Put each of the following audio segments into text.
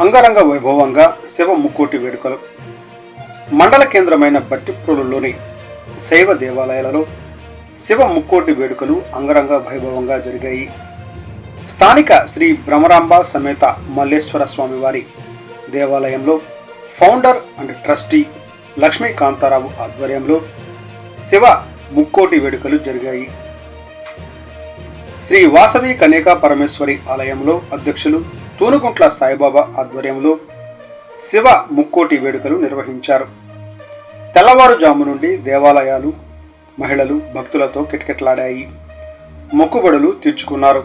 అంగరంగ వైభవంగా శివ ముక్కోటి వేడుకలు. మండల కేంద్రమైన బట్టిప్రోలులోని శైవ దేవాలయాలలో శివ ముక్కోటి వేడుకలు అంగరంగ వైభవంగా జరిగాయి. స్థానిక శ్రీ భ్రమరాంబ సమేత మల్లేశ్వర స్వామివారి దేవాలయంలో ఫౌండర్ అండ్ ట్రస్టీ లక్ష్మీకాంతారావు ఆధ్వర్యంలో శివ ముక్కోటి వేడుకలు జరిగాయి. శ్రీ వాసవి కనేకా పరమేశ్వరి ఆలయంలో అధ్యక్షులు తూనుగుంట్ల సాయిబాబా ఆధ్వర్యంలో శివ ముక్కోటి వేడుకలు నిర్వహించారు. తెల్లవారుజాము నుండి దేవాలయాలు మహిళలు భక్తులతో కిటకిటలాడాయి. మొక్కుబడులు తీర్చుకున్నారు.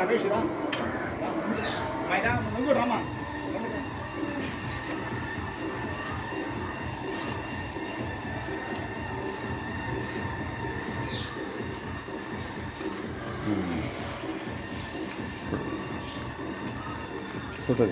రమేష్ రా మైదా నువ్వు రమ్మా ఫోటో